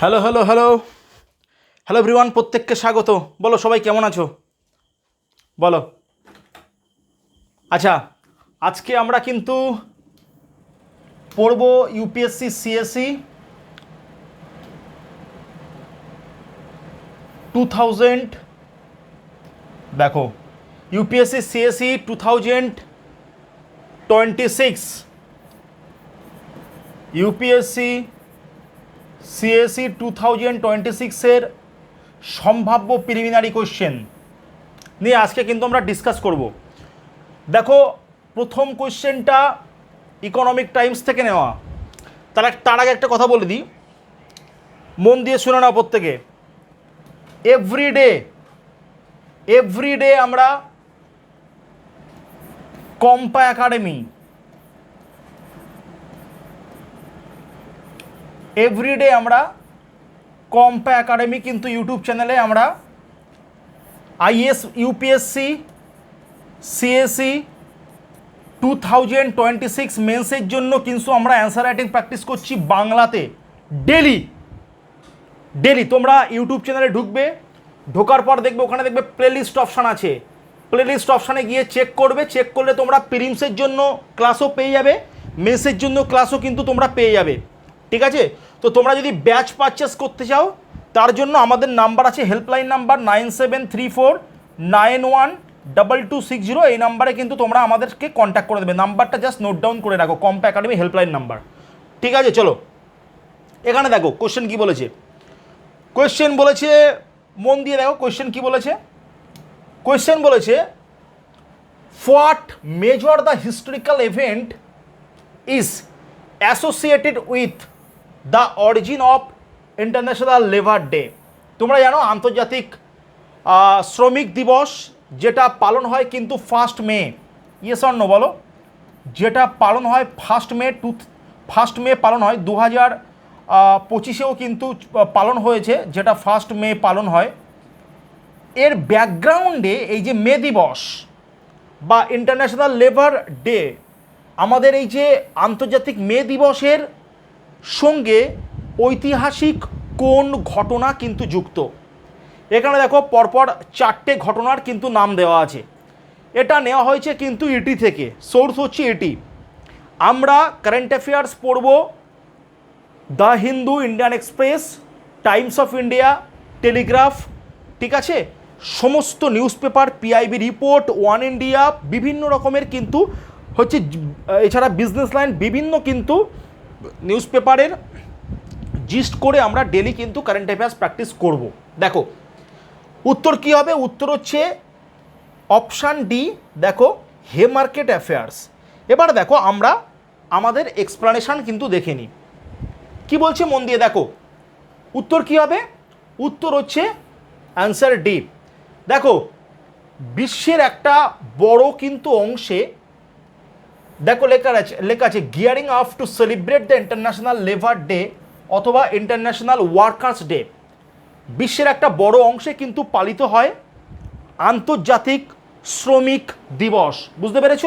Hello hello hello hello everyone প্রত্যেককে স্বাগত। বলো, সবাই কেমন আছো? বলো। আচ্ছা আজকে আমরা কিন্তু পড়ব ইউপিএসসি সিএসসি টু থাউজেন্ড দেখো UPSC CSE two thousand twenty six UPSC CSE two thousand twenty সিক্সের সম্ভাব্য প্রিলিমিনারি কোশ্চেন নিয়ে আজকে কিন্তু আমরা ডিসকাস করব। দেখো, প্রথম কোশ্চেনটা ইকোনমিক টাইমস থেকে নেওয়া। তার তার আগে একটা কথা বলে দিই। মন দিয়ে শুনে নাও প্রত্যেকে। এভরিডে এভরিডে আমরা কম্পা একাডেমি এভরিডে আমরা কম্পা একাডেমি কিন্তু ইউটিউব চ্যানেলে আমরা IAS UPSC CSE two thousand twenty six মেন্সের জন্য কিন্তু আমরা অ্যান্সার রাইটিং প্র্যাকটিস করছি বাংলাতে ডেলি ডেলি তোমরা ইউটিউব চ্যানেলে ঢুকবে, ঢোকার পর দেখবে ওখানে দেখবে প্লেলিস্ট অপশান আছে। প্লেলিস্ট অপশানে গিয়ে চেক করবে চেক করলে তোমরা প্রিমসের জন্য ক্লাসও পেয়ে যাবে মেসের জন্য ক্লাসও কিন্তু তোমরা পেয়ে যাবে। ঠিক আছে? তো তোমরা যদি ব্যাচ পারচেস করতে চাও, তার জন্য আমাদের নাম্বার আছে helpline number nine seven three four nine one double two six zero এই নাম্বারে কিন্তু তোমরা আমাদেরকে কন্ট্যাক্ট করে দেবে। নাম্বারটা জাস্ট নোট ডাউন করে রাখো কম্পা একাডেমি হেল্পলাইন নাম্বার ঠিক আছে, চলো। এখানে দেখো কোশ্চেন কি বলেছে? কোয়েশ্চেন বলেছে, মন দিয়ে দেখো কোয়েশ্চেন কি বলেছে? কোয়েশ্চেন বলেছে what major the historical event is associated with the origin of international labour day. তোমরা জানো আন্তর্জাতিক শ্রমিক দিবস যেটা পালন হয় কিন্তু ফার্স্ট মে। ইয়েস অন্য বলো। যেটা পালন হয় first May to, first May পালন হয় দু হাজার পঁচিশেও কিন্তু পালন হয়েছে, যেটা ফার্স্ট মে পালন হয়। এর ব্যাকগ্রাউন্ডে এই যে মে দিবস বা ইন্টারন্যাশনাল লেবার ডে, আমাদের এই যে আন্তর্জাতিক মে দিবসের সঙ্গে ঐতিহাসিক কোন ঘটনা কিন্তু যুক্ত? এখানে দেখো, পরপর চারটে ঘটনার কিন্তু নাম দেওয়া আছে। এটা নেওয়া হয়েছে কিন্তু ইটি থেকে। সোর্স হচ্ছে ইটি আমরা কারেন্ট অ্যাফেয়ার্স পড়ব the Hindu Indian Express Times of India Telegraph ঠিক আছে? সমস্ত newspaper PIB report one India বিভিন্ন রকমের কিন্তু হচ্ছে, এছাড়া বিজনেস লাইন বিভিন্ন কিন্তু নিউজ পেপারের জিস্ট করে আমরা ডেলি কিন্তু কারেন্ট অ্যাফেয়ার্স প্র্যাকটিস করব। দেখো, উত্তর কি হবে? উত্তর হচ্ছে অপশান ডি দেখো হে মার্কেট অ্যাফেয়ার্স এবার দেখো, আমরা আমাদের এক্সপ্লানেশান কিন্তু দেখে নিই। কি বলছে মন দিয়ে? দেখো, উত্তর কি হবে? উত্তর হচ্ছে অ্যান্সার ডি দেখো, বিশ্বের একটা বড় কিন্তু অংশে দেখো লেখা আছে লেখা আছে gearing up to celebrate the international labour day অথবা ইন্টারন্যাশনাল ওয়ার্কার্স ডে বিশ্বের একটা বড় অংশে কিন্তু পালিত হয় আন্তর্জাতিক শ্রমিক দিবস। বুঝতে পেরেছ?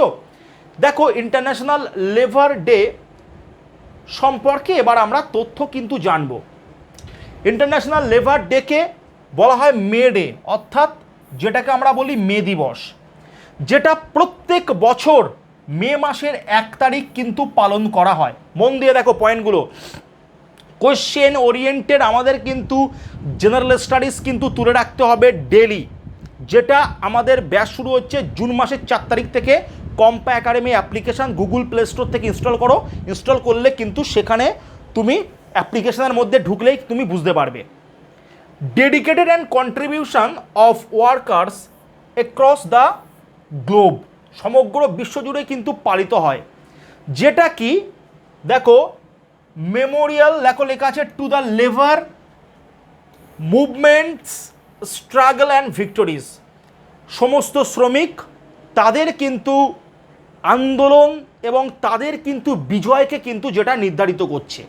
দেখো ইন্টারন্যাশনাল লেবার ডে সম্পর্কে এবার আমরা তথ্য কিন্তু জানব। ইন্টারন্যাশনাল লেবার ডেকে বলা হয় মে ডে, অর্থাৎ যেটাকে আমরা বলি মে দিবস। যেটা প্রত্যেক বছর মে মাসের এক তারিখ কিন্তু পালন করা হয়। মন দিয়ে দেখো পয়েন্টগুলো কোয়েশ্চেন ওরিয়েন্টেড আমাদের কিন্তু জেনারেল স্টাডিজ কিন্তু তুলে রাখতে হবে ডেলি যেটা আমাদের ব্যাচ শুরু হচ্ছে জুন মাসের চার তারিখ থেকে। কম্পা academy application Google Play Store থেকে ইনস্টল করো। ইনস্টল করলে কিন্তু সেখানে তুমি অ্যাপ্লিকেশনের মধ্যে ঢুকলেই তুমি বুঝতে পারবে। Dedicated and contribution of workers across the globe সমগ্র বিশ্বজুড়ে কিন্তু পালিত হয়। যেটা কি? দেখো মেমোরিয়াল লেখো লেখা আছে টু দ্য লেভার মুভমেন্টস স্ট্রাগল অ্যান্ড ভিক্টোরিজ সমস্ত শ্রমিক, তাদের কিন্তু আন্দোলন এবং তাদের কিন্তু বিজয়কে কিন্তু যেটা নির্ধারিত করছে।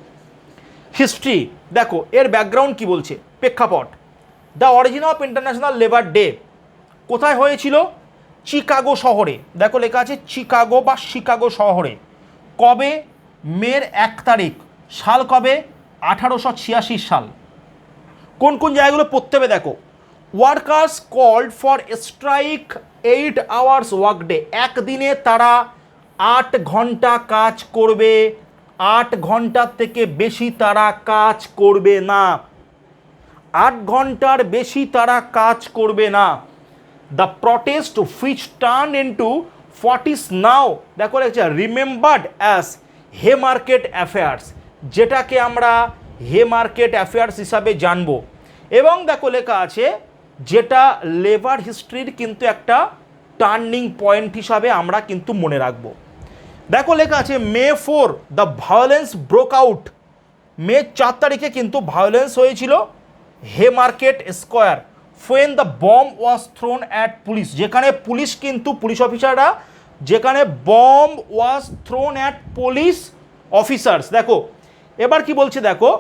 হিস্ট্রি দেখো, এর ব্যাকগ্রাউন্ড কি বলছে? প্রেক্ষাপট। The origin of international labour day কোথায় হয়েছিল? চিকাগো শহরে, দেখো লেখা আছে চিকাগো বা শিকাগো শহরে, কবে? মের এক তারিখ। সাল কবে? আঠারোশো ছিয়াশি সাল। কোন কোন জায়গাগুলো পড়তে হবে দেখো। Workers called for strike eight hours work day একদিনে তারা আট ঘণ্টা কাজ করবে। আট ঘণ্টার থেকে বেশি তারা কাজ করবে না। আট ঘণ্টার বেশি তারা কাজ করবে না। The protest which turn into what is now দেখো লেগেছে রিমেম্বার্ড অ্যাজ হে মার্কেট অ্যাফেয়ার্স যেটাকে আমরা হে মার্কেট অ্যাফেয়ার্স হিসাবে জানব। এবং দেখো লেখা আছে, যেটা লেবার হিস্ট্রির কিন্তু একটা টার্নিং পয়েন্ট হিসাবে আমরা কিন্তু মনে রাখব। দেখো লেখা আছে, May four the violence broke out May চার তারিখে কিন্তু ভায়োলেন্স হয়েছিল Haymarket square when the bomb was thrown at police যেখানে পুলিশ কিন্তু পুলিশ অফিসাররা যেখানে bomb was thrown at police officers দেখো, এবার কি বলছে দেখো,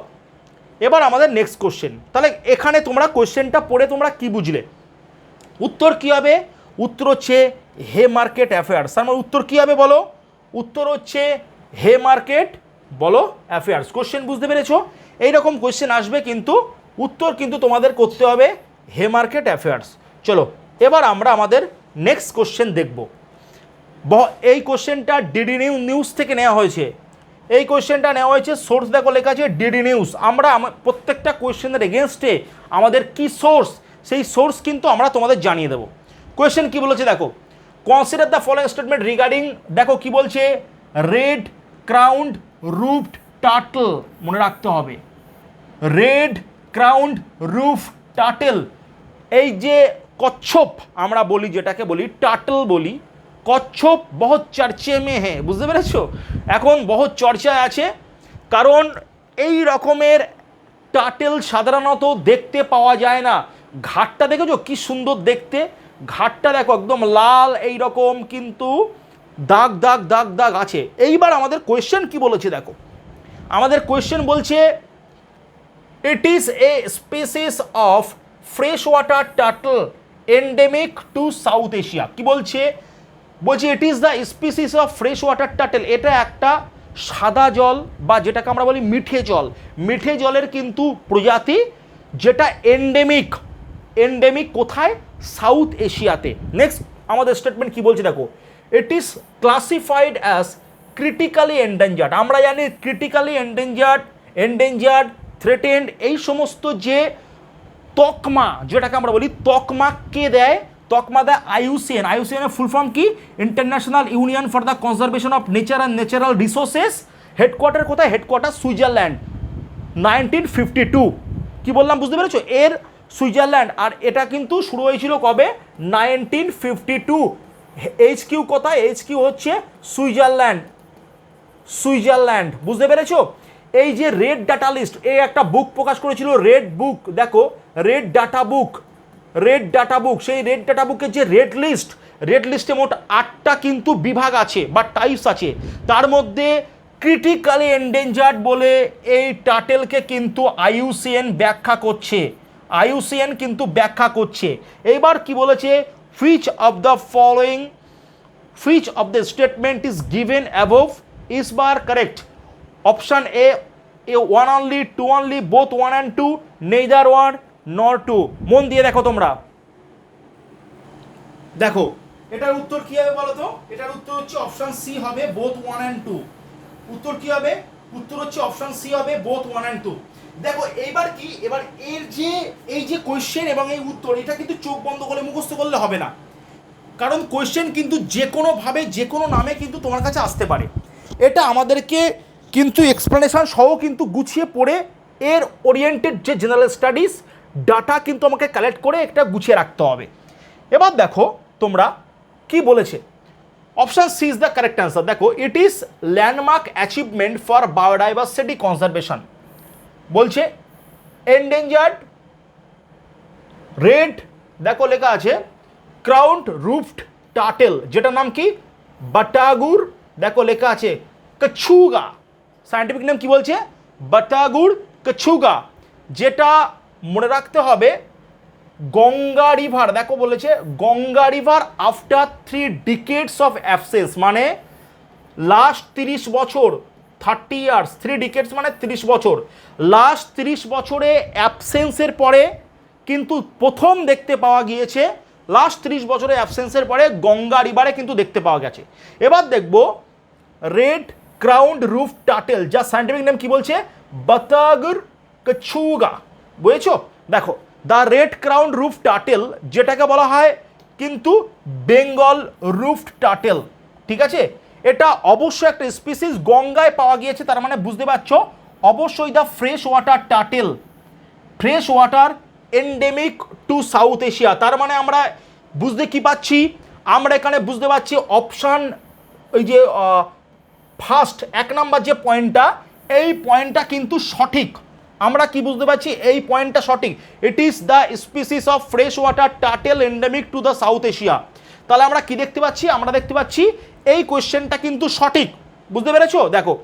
এবার আমাদের নেক্সট কোশ্চেন তাহলে এখানে তোমরা কোশ্চেনটা পড়ে তোমরা কি বুঝলে? উত্তর কী হবে? উত্তর হচ্ছে হে মার্কেট অ্যাফেয়ার্স তার মানে উত্তর কী হবে বলো? উত্তর হচ্ছে হে মার্কেট বলো অ্যাফেয়ার্স কোশ্চেন বুঝতে পেরেছ? এইরকম কোশ্চেন আসবে কিন্তু, উত্তর কিন্তু তোমাদের করতে হবে হে মার্কেট অ্যাফেয়ার্স। চলো, এবার আমরা আমাদের নেক্সট কোশ্চেন দেখব। এই কোশ্চেনটা ডিডি নিউ নিউজ থেকে নেওয়া হয়েছে। এই কোশ্চেনটা নেওয়া হয়েছে সোর্স দেখো লেখা আছে ডিডি নিউজ আমরা প্রত্যেকটা কোয়েশ্চেনের এগেনস্টে আমাদের কি সোর্স সেই সোর্স কিন্তু আমরা তোমাদের জানিয়ে দেবো। কোয়েশ্চেন কি বলেছে দেখো? Consider the following statement regarding দেখো কি বলছে? রেড ক্রাউন্ড রুফড টাটল মনে রাখতে হবে। Red crowned roof turtle. এই যে কচ্ছপ আমরা বলি, যেটাকে বলি টাটল বলি, কচ্ছপ বহুত চর্চে মে হ্যাঁ বুঝতে পেরেছ? এখন বহুত চর্চায় আছে, কারণ এই রকমের টাটেল সাধারণত দেখতে পাওয়া যায় না। ঘাটটা দেখেছ? কি সুন্দর দেখতে। ঘাটটা দেখো, একদম লাল এই রকম কিন্তু দাগ দাগ দাগ দাগ আছে। এইবার আমাদের কোয়েশ্চেন কি বলেছে দেখো? আমাদের কোয়েশ্চেন বলছে It is a species of freshwater turtle endemic to South Asia. কি বলছে? বলছে it is the species of fresh water turtle এটা একটা সাদা জল বা যেটাকে আমরা বলি মিঠে জল। মিঠে জলের কিন্তু প্রজাতি যেটা এন্ডেমিক এন্ডেমিক কোথায়? সাউথ এশিয়াতে নেক্সট আমাদের স্টেটমেন্ট কি বলছে দেখো? It is classified as critically endangered আমরা জানি ক্রিটিক্যালি এন্ডেঞ্জার্ড এন্ডেঞ্জার্ড থ্রেটেন্ড এই সমস্ত যে তকমা, যেটাকে আমরা বলি তকমা কে দেয়? তকমা দেয় আইউসিএন আইউসিএনের ফুল ফর্ম কি? International union for the conservation of nature and natural resources headquarter কোথায়? Headquarter Switzerland nineteen fifty two কী বললাম, বুঝতে পেরেছ? এর সুইজারল্যান্ড আর এটা কিন্তু শুরু হয়েছিল কবে? Nineteen fifty two H Q কোথায়? এইচ কিউ হচ্ছে সুইজারল্যান্ড সুইজারল্যান্ড বুঝতে পেরেছ? এই যে রেড ডাটা লিস্ট এই একটা বুক প্রকাশ করেছিল রেড বুক দেখো red data book red data book সেই রেড ডাটা বুকের যে রেড লিস্ট রেড লিস্টে মোট আটটা কিন্তু বিভাগ আছে বা টাইপস আছে। তার মধ্যে ক্রিটিক্যালি এন্ডেঞ্জার্ড বলে এই টাটেলকে কিন্তু আইউসিএন ব্যাখ্যা করছে। আইউসিএন কিন্তু ব্যাখ্যা করছে। এইবার কি বলেছে? Which of the following which of the statement is given above is bar correct? Option A a one only, two only, both one and two, neither one nor two মন দিয়ে দেখো তোমরা। দেখো, এটার উত্তর কি হবে বলো তো? এটার উত্তর হচ্ছে অপশান সি হবে বোথ ওয়ান অ্যান্ড টু উত্তর কি হবে? উত্তর হচ্ছে অপশান সি হবে বোথ ওয়ান অ্যান্ড টু দেখো, এইবার কি? এবার এর যে, এই যে কোয়েশ্চেন এবং এই উত্তর, এটা কিন্তু চোখ বন্ধ করে মুখস্থ করলে হবে না। কারণ কোয়েশ্চেন কিন্তু যে কোনোভাবে যে কোনো নামে কিন্তু তোমার কাছে আসতে পারে। এটা আমাদেরকে কিন্তু এক্সপ্লেনেশন সহ কিন্তু গুছিয়ে পড়ে এর ওরিয়েন্টেড যে জেনারেল স্টাডিজ ডাটা কিন্তু আমাকে কালেক্ট করে একটা গুছিয়ে রাখতে হবে। এবার দেখো তোমরা কি বলেছে? Option C is the correct answer দেখো it is landmark achievement for biodiversity conservation বলছে এন্ডেঞ্জার্ড রেড দেখো লেখা আছে ক্রাউন্ড রুফড টাটেল যেটার নাম কি? বাটাগুর দেখো লেখা আছে কছুগা সায়েন্টিফিক নেম কি বলছে? বাটাগুর কছুগা যেটা মনে রাখতে হবে গঙ্গা রিভার দেখো বলেছে, Ganga river after three decades of absence মানে লাস্ট তিরিশ বছর থার্টি ইয়ার্স থ্রি ডিকেটস মানে তিরিশ বছর। লাস্ট তিরিশ বছরে অ্যাবসেন্সের পরে কিন্তু প্রথম দেখতে পাওয়া গিয়েছে লাস্ট তিরিশ বছরে অ্যাবসেন্সের পরে গঙ্গা রিভারে কিন্তু দেখতে পাওয়া গেছে। এবার দেখব রেড ক্রাউন্ড রুফ টাটেল যা সাইন্টিফিক নেম কি বলছে? বাতাগর কছুগা। বুঝেছ? দেখো the red crowned roof turtle যেটাকে বলা হয় কিন্তু বেঙ্গল রুফড টাটেল ঠিক আছে? এটা অবশ্যই একটা স্পিসিস গঙ্গায় পাওয়া গিয়েছে, তার মানে বুঝতে পারছ? অবশ্যই the fresh water turtle fresh water endemic to south Asia তার মানে আমরা বুঝতে কি পাচ্ছি? আমরা এখানে বুঝতে পারছি অপশান ওই যে ফার্স্ট এক নাম্বার যে পয়েন্টটা এই পয়েন্টটা কিন্তু সঠিক। আমরা কি বুঝতে পারছি? এই পয়েন্টটা সঠিক। It is the species of fresh water turtle endemic to the south Asia তাহলে আমরা কি দেখতে পাচ্ছি? আমরা দেখতে পাচ্ছি এই কোয়েশ্চেনটা কিন্তু সঠিক। বুঝতে পেরেছ? দেখো।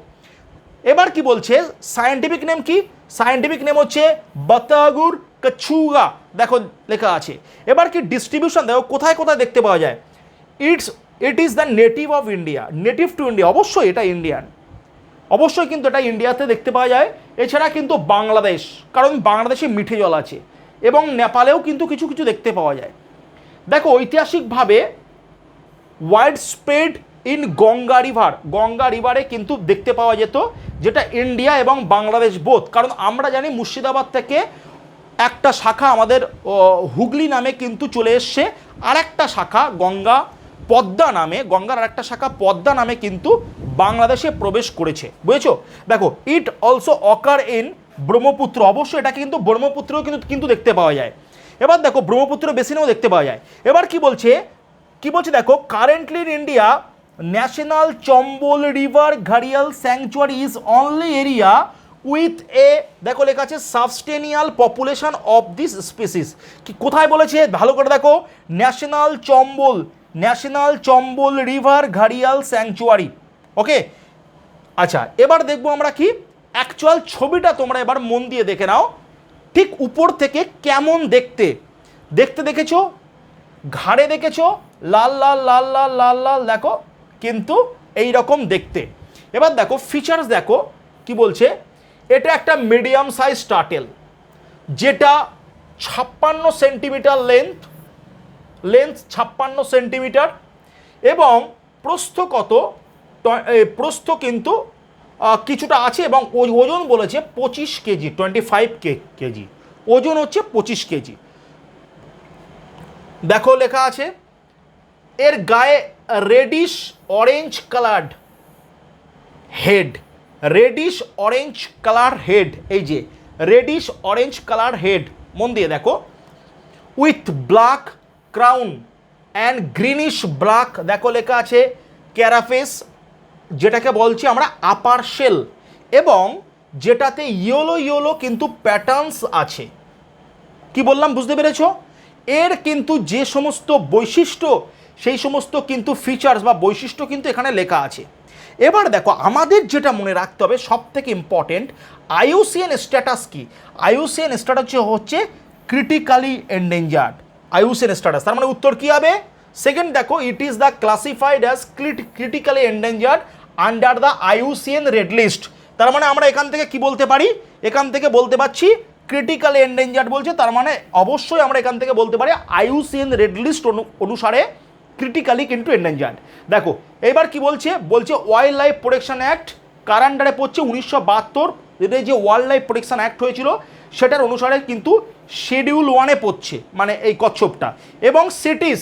এবার কি বলছে? সায়েন্টিফিক নেম কি? সায়েন্টিফিক নেম হচ্ছে বাতাগুর কছুগা দেখো, লেখা আছে। এবার কি ডিস্ট্রিবিউশন দেখো, কোথায় কোথায় দেখতে পাওয়া যায়? It's it is the native of India native to India অবশ্যই এটা ইন্ডিয়ান অবশ্যই কিন্তু এটা ইন্ডিয়াতে দেখতে পাওয়া যায়। এছাড়া কিন্তু বাংলাদেশ, কারণ বাংলাদেশে মিঠে জল আছে। এবং নেপালেও কিন্তু কিছু কিছু দেখতে পাওয়া যায়। দেখো, ঐতিহাসিকভাবে widespread in Ganga river Ganga রিভারে কিন্তু দেখতে পাওয়া যেত যেটা ইন্ডিয়া এবং বাংলাদেশ বোধ কারণ আমরা জানি মুর্শিদাবাদ থেকে একটা শাখা আমাদের হুগলি নামে কিন্তু চলে এসছে। আর একটা শাখা গঙ্গা পদ্মা নামে, গঙ্গার আরেকটা শাখা পদ্মা নামে কিন্তু বাংলাদেশে প্রবেশ করেছে। বুঝেছ? দেখো it also occur in Brahmaputra. অবশ্যই এটাকে কিন্তু ব্রহ্মপুত্রেও কিন্তু কিন্তু দেখতে পাওয়া যায়। এবার দেখো, ব্রহ্মপুত্র বেসিনেও দেখতে পাওয়া যায়। এবার কি বলছে? কি বলছে দেখো currently in India national Chambal river ঘাড়িয়াল sanctuary is only area with a দেখো লেখা আছে substantial population of this species কি, কোথায় বলেছে? ভালো করে দেখো। National Chambal national Chambal river ঘাড়িয়াল sanctuary. Okay? আচ্ছা এবার দেখব আমরা কি? অ্যাকচুয়াল ছবিটা তোমরা এবার মন দিয়ে দেখে নাও। ঠিক উপর থেকে কেমন দেখতে? দেখতে দেখেছ? ঘাড়ে দেখেছ? লাল লাল লাল লাল লাল লাল, দেখো। কিন্তু এই রকম দেখতে। এবার দেখো ফিচার্স দেখো। কি বলছে? এটা একটা মিডিয়াম সাইজ টাটেল যেটা ছাপ্পান্ন সেন্টিমিটার লেন্থ লেন্থ ছাপ্পান্ন সেন্টিমিটার এবং প্রস্থ কত? প্রস্থ কিন্তু কিছুটা আছে এবং ওজন বলেছে পঁচিশ কেজি, টোয়েন্টি ফাইভ কেজি। ওজন হচ্ছে পঁচিশ কেজি। দেখো লেখা আছে, এর গায়ে reddish orange coloured head. Reddish orange colour head, এই যে, রেডিশ অরেঞ্জ কালার হেড। মন দিয়ে দেখো। With black crown and greenish black, দেখো লেখা আছে, ক্যারাফেস, যেটাকে বলছি আমরা আপার শেল, এবং যেটাতে ইয়েলো ইয়েলো কিন্তু প্যাটার্নস আছে। কি বললাম, বুঝতে পেরেছ? এর কিন্তু যে সমস্ত বৈশিষ্ট্য, সেই সমস্ত কিন্তু ফিচার্স বা বৈশিষ্ট্য কিন্তু এখানে লেখা আছে। এবার দেখো, আমাদের যেটা মনে রাখতে হবে সব থেকে ইম্পর্টেন্ট আইউসিএন স্ট্যাটাস কি? আইউসিএন স্ট্যাটাস হচ্ছে ক্রিটিক্যালি এন্ডেঞ্জার্ড আইউসিএন স্ট্যাটাস তার মানে উত্তর কি হবে? সেকেন্ড দেখো it is the classified as critically endangered under the IUCN red list তার মানে আমরা এখান থেকে কি বলতে পারি? এখান থেকে বলতে পারছি ক্রিটিক্যাল এন্ডেঞ্জার্ড বলছে, তার মানে অবশ্যই আমরা এখান থেকে বলতে পারি আইউসিএন রেড লিস্ট অনুসারে ক্রিটিক্যালি কিন্তু এন্ডেঞ্জার্ড দেখো এবার কি বলছে? বলছে ওয়াইল্ড লাইফ প্রোটেকশন অ্যাক্ট কার আন্ডারে পড়ছে উনিশশো বাহাত্তর। যে ওয়াইল্ড লাইফ প্রোটেকশন অ্যাক্ট হয়েছিল সেটার অনুসারে কিন্তু শিডিউল ওয়ানে পড়ছে মানে এই কচ্ছপটা। এবং সিটিস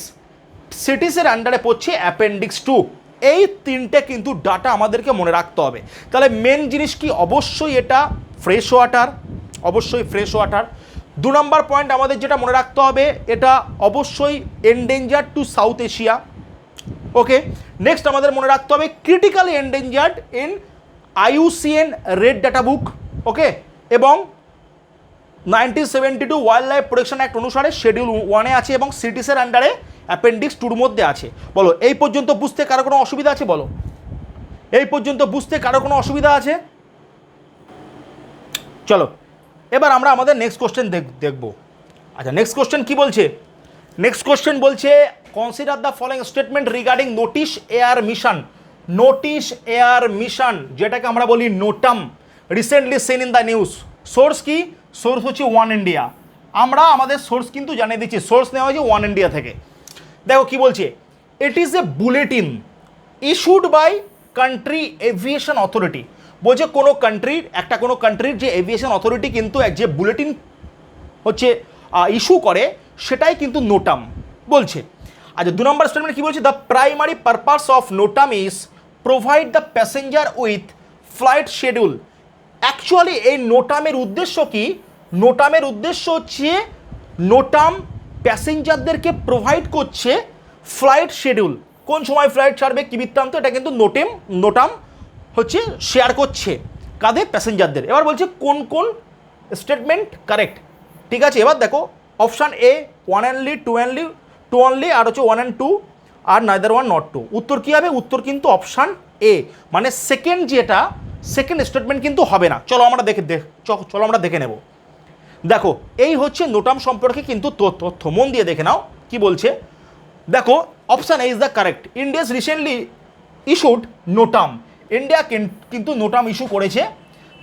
সিটিসের আন্ডারে পড়ছে অ্যাপেন্ডিক্স টু এই তিনটে কিন্তু ডাটা আমাদেরকে মনে রাখতে হবে। তাহলে মেন জিনিস কি? অবশ্যই এটা ফ্রেশ ওয়াটার অবশ্যই ফ্রেশ ওয়াটার দু নম্বর পয়েন্ট আমাদের যেটা মনে রাখতে হবে, এটা অবশ্যই endanger to South Asia okay next আমাদের মনে রাখতে হবে critically endangered in IUCN red data book okay এবং nineteen seventy two wildlife protection act অনুসারে শেডিউল ওয়ানে আছে এবং সিটিসের আন্ডারে অ্যাপেন্ডিক্স টুর মধ্যে আছে। বলো, এই পর্যন্ত বুঝতে কারও কোনো অসুবিধা আছে? বলো। এই পর্যন্ত বুঝতে কারও কোনো অসুবিধা আছে? চলো, এবার আমরা আমাদের নেক্সট কোশ্চেন দেখব। আচ্ছা নেক্সট কোশ্চেন কি বলছে? নেক্সট কোশ্চেন বলছে consider the following statement regarding notice air mission notice air mission যেটাকে আমরা বলি NOTAM recently seen in the news source কি? সোর্স হচ্ছে ওয়ান ইন্ডিয়া। আমরা আমাদের সোর্স কিন্তু জানিয়ে দিচ্ছি, সোর্স নেওয়া হয়েছে ওয়ান ইন্ডিয়া থেকে। দেখো কি বলছে it is a bulletin issued by country aviation authority বলছে, কোনো কান্ট্রির একটা কোনো কান্ট্রির যে এভিয়েশন অথরিটি কিন্তু এক যে বুলেটিন হচ্ছে ইস্যু করে, সেটাই কিন্তু নোটাম বলছে। আচ্ছা দু নম্বর স্টেটমেন্ট কী বলছে the primary purpose of NOTAM is provide the passenger with flight schedule actually এই নোটামের উদ্দেশ্য কি? নোটামের উদ্দেশ্য হচ্ছে নোটাম প্যাসেঞ্জারদেরকে প্রোভাইড করছে ফ্লাইট শিডিউল কোন সময় ফ্লাইট ছাড়বে কি বৃত্তান্ত? এটা কিন্তু নোটেম নোটাম হচ্ছে শেয়ার করছে কাদের? প্যাসেঞ্জারদের এবার বলছে কোন কোন স্টেটমেন্ট কারেক্ট ঠিক আছে, এবার দেখো option A one only two only two only আর হচ্ছে ওয়ান অ্যান্ড টু আর নাইদার ওয়ান নট টু উত্তর কী হবে? উত্তর কিন্তু অপশান এ মানে সেকেন্ড যেটা সেকেন্ড স্টেটমেন্ট কিন্তু হবে না। চলো আমরা দেখে দেখ চলো আমরা দেখে নেব। দেখো, এই হচ্ছে নোটাম সম্পর্কে কিন্তু তথ্য মন দিয়ে দেখে নাও, কি বলছে? দেখো option A is the correct India's recently issued NOTAM. India কিন্তু নোটাম ইস্যু করেছে,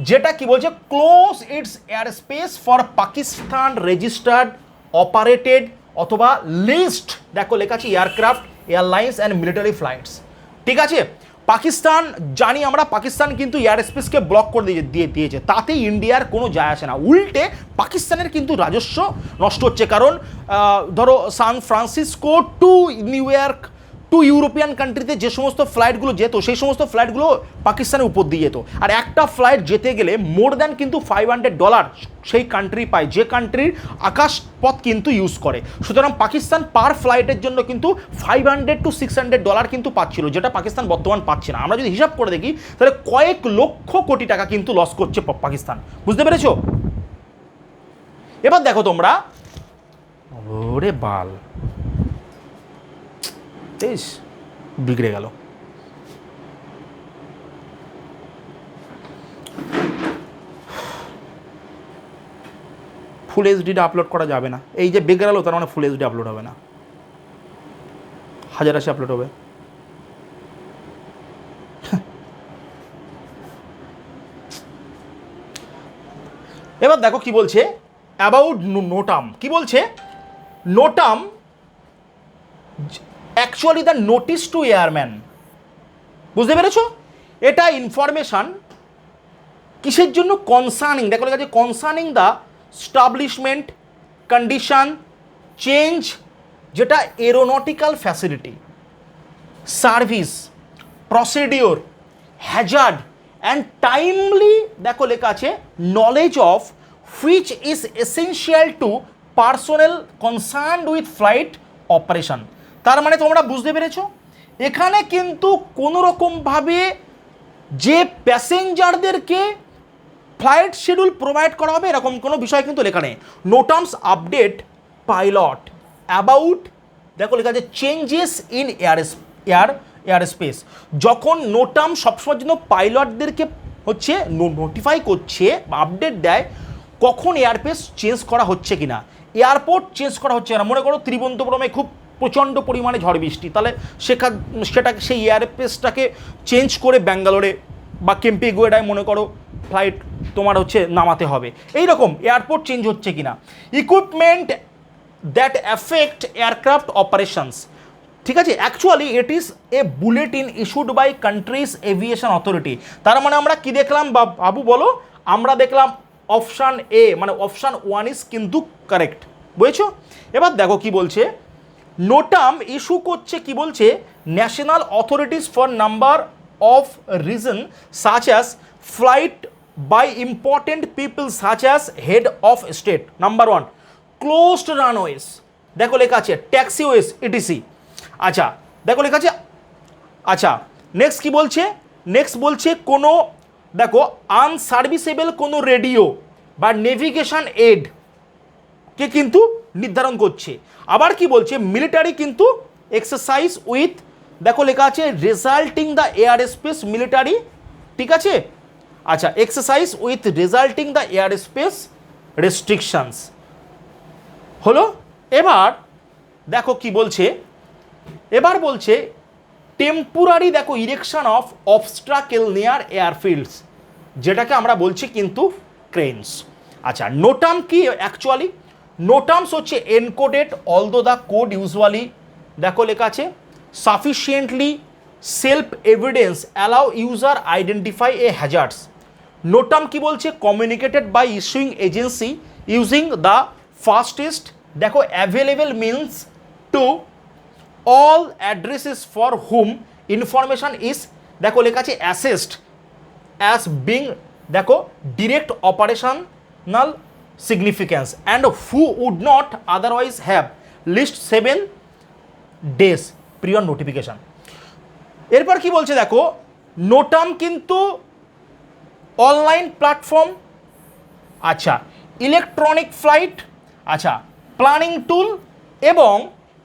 যেটা কি বলছে? Close its air space for Pakistan registered operated অথবা লিস্ট দেখো, লেখা আছে aircraft airlines and military flights ঠিক আছে? পাকিস্তান, জানি আমরা, পাকিস্তান কিন্তু এয়ার স্পেসকে ব্লক করে দিয়ে দিয়ে দিয়েছে। তাতে ইন্ডিয়ার কোনো যায় আসে না। উল্টে পাকিস্তানের কিন্তু রাজস্ব নষ্ট হচ্ছে। কারণ ধরো, San Francisco to New York to European কান্ট্রিতে যে সমস্ত ফ্লাইটগুলো যেত, সেই সমস্ত ফ্লাইটগুলো পাকিস্তানের উপর দিয়ে যেত। আর একটা ফ্লাইট যেতে গেলে মোর দ্যান কিন্তু ফাইভ হান্ড্রেড ডলার সেই কান্ট্রি পায়, যে কান্ট্রির আকাশপথ কিন্তু ইউজ করে। সুতরাং পাকিস্তান পার ফ্লাইটের জন্য কিন্তু five hundred to six hundred dollar কিন্তু পাচ্ছিল, যেটা পাকিস্তান বর্তমান পাচ্ছে না। আমরা যদি হিসাব করে দেখি, তাহলে কয়েক লক্ষ কোটি টাকা কিন্তু লস করছে পাকিস্তান। বুঝতে পেরেছ? এবার দেখো তোমরা। ওরে বাল। তেইশ বিগড়ে গেল। ফুল এইচডিটা আপলোড করা যাবে না। এই যে বেগড়ালো তার মানে ফুল এইচডি আপলোড হবে না। হাজার আশি আপলোড হবে। এবার দেখো কি বলছে? অ্যাবাউট নোটাম কি বলছে? NOTAM actually the notice to airman বুঝতে পেরেছ? এটা ইনফরমেশান কিসের জন্য কনসার্নিং দেখো লেখা আছে concerning the establishment condition change যেটা aeronautical facility service procedure hazard and timely দেখো লেখা আছে knowledge of which is essential to personal concern with flight operation তার মানে তোমরা বুঝতে পেরেছ? এখানে কিন্তু কোনো রকমভাবে যে প্যাসেঞ্জারদেরকে ফ্লাইট শিডিউল প্রোভাইড করা হবে এরকম কোনো বিষয় কিন্তু লেখা নেই। নোটামস আপডেট পাইলট অ্যাবাউট, দেখো লেখা আছে, changes in air air air space. যখন নোটাম সবসময়ের জন্য পাইলটদেরকে হচ্ছে নোটিফাই করছে বা আপডেট দেয়, কখন এয়ারপেস চেঞ্জ করা হচ্ছে কিনা? এয়ারপোর্ট চেঞ্জ করা হচ্ছে না মনে করো ত্রিবন্তপুরমে খুব প্রচণ্ড পরিমাণে ঝড় বৃষ্টি। তাহলে সেখান, সেটা, সেই এয়ারপেসটাকে চেঞ্জ করে ব্যাঙ্গালোরে বা কেম্পেগুয়েডায় মনে করো ফ্লাইট তোমার হচ্ছে নামাতে হবে। এই রকম এয়ারপোর্ট চেঞ্জ হচ্ছে কি না equipment that affect aircraft operations ঠিক আছে? Actually it is a bulletin issued by countries aviation authority তার মানে আমরা কি দেখলাম বা বাবু বলো? আমরা দেখলাম অপশান এ মানে অপশান ওয়ান ইজ কিন্তু কারেক্ট বুঝেছ? এবার দেখো কি বলছে। নোটাম ইস্যু করছে কি বলছে? National authorities for number of reason such as flight by important people such as head of state number one closed runways দেখো লেখা আছে ট্যাক্সিওয়েস ইটিসি আচ্ছা দেখো লেখা আছে আচ্ছা নেক্সট কি বলছে? নেক্সট বলছে কোনো, দেখো আনসার্ভিসেবল কোনো রেডিও বা নেভিগেশন এড কে কিন্তু নির্ধারণ করছে। আবার কি বলছে? মিলিটারি কিন্তু এক্সারসাইজ উইথ দেখো লেখা আছে resulting the air space military ঠিক আছে? আচ্ছা exercise with resulting the air space restrictions হলো? এবার দেখো কি বলছে? এবার বলছে টেম্পোরারি দেখো ইরেকশন অফ অবস্ট্রাকেল নেয়ার এয়ারফিল্ডস যেটাকে আমরা বলছি কিন্তু ক্রেনস আচ্ছা নোটাম কি অ্যাকচুয়ালি নোটামস হচ্ছে encoded although the code usually দেখো লেখা আছে sufficiently self evidence allow user identify a hazards NOTAM কি বলছে? Communicated by issuing agency using the fastest দেখো available means to all addresses for whom information is দেখো লেখা আছে অ্যাসেস্ট অ্যাস বিং দেখো direct operational significance and who would not otherwise have list seven days prior notification এরপর কি বলছে দেখো NOTAM কিন্তু অনলাইন প্ল্যাটফর্ম আচ্ছা ইলেকট্রনিক ফ্লাইট আচ্ছা প্ল্যানিং টুল এবং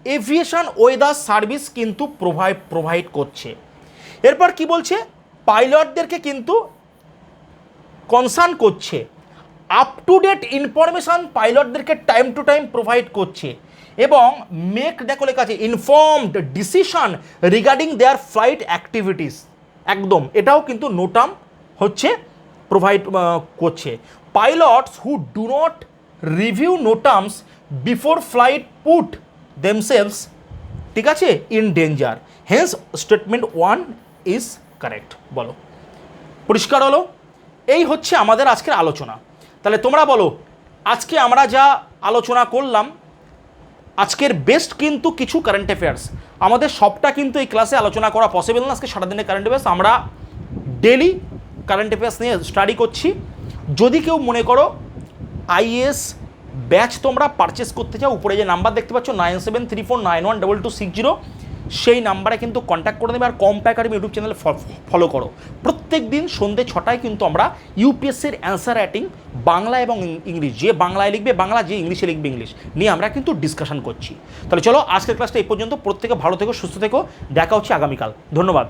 এভিয়েশন ওয়েদার সার্ভিস কিন্তু প্রোভাইড প্রোভাইড করছে। এরপর কি বলছে পাইলটদেরকে কিন্তু কনসার্ন করছে। আপ টু ডেট ইনফরমেশান পাইলটদেরকে টাইম টু টাইম প্রোভাইড করছে এবং মেক দেখো লেখা আছে informed decision regarding their flight activities একদম, এটাও কিন্তু নোটাম হচ্ছে প্রোভাইড করছে। Pilots who do not review NOTAMs before flight put themselves ঠিক আছে in danger hence statement one is correct বলো। পরিষ্কার হলো? এই হচ্ছে আমাদের আজকের আলোচনা। তাহলে তোমরা বলো, আজকে আমরা যা আলোচনা করলাম, আজকের বেস্ট কিন্তু কিছু কারেন্ট অ্যাফেয়ার্স আমাদের সবটা কিন্তু এই ক্লাসে আলোচনা করা পসিবল না, আজকে সারাদিনের কারেন্ট অ্যাফেয়ার্স আমরা ডেলি কারেন্ট অ্যাফেয়ার্স নিয়ে স্টাডি করছি। যদি কেউ মনে করো আইএস ব্যাচ তোমরা পারচেস করতে চাও, উপরে যে নাম্বার দেখতে পাচ্ছ nine seven three four nine one double two six zero সেই নাম্বারে কিন্তু কন্ট্যাক্ট করে দেবে আর Comp Academy YouTube channel follow করো। প্রত্যেক দিন সন্ধ্যে ছটায় কিন্তু আমরা ইউপিএসসির অ্যান্সার রাইটিং বাংলা এবং ইংলিশ, যে বাংলায় লিখবে, বাংলা, যে ইংলিশে লিখবে ইংলিশ নিয়ে আমরা কিন্তু ডিসকাশন করছি। তাহলে চলো আজকের ক্লাসটা এই পর্যন্ত। প্রত্যেকে ভালো থেকো, সুস্থ থেকো। দেখা হচ্ছে আগামীকাল। ধন্যবাদ।